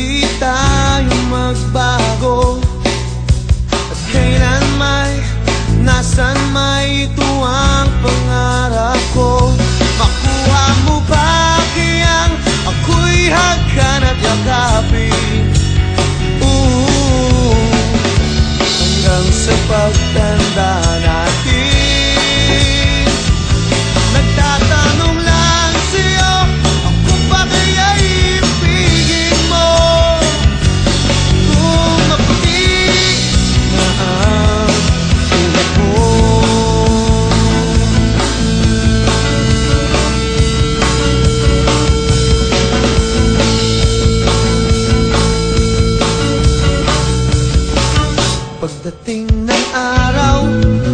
di tayo magbahay arrow.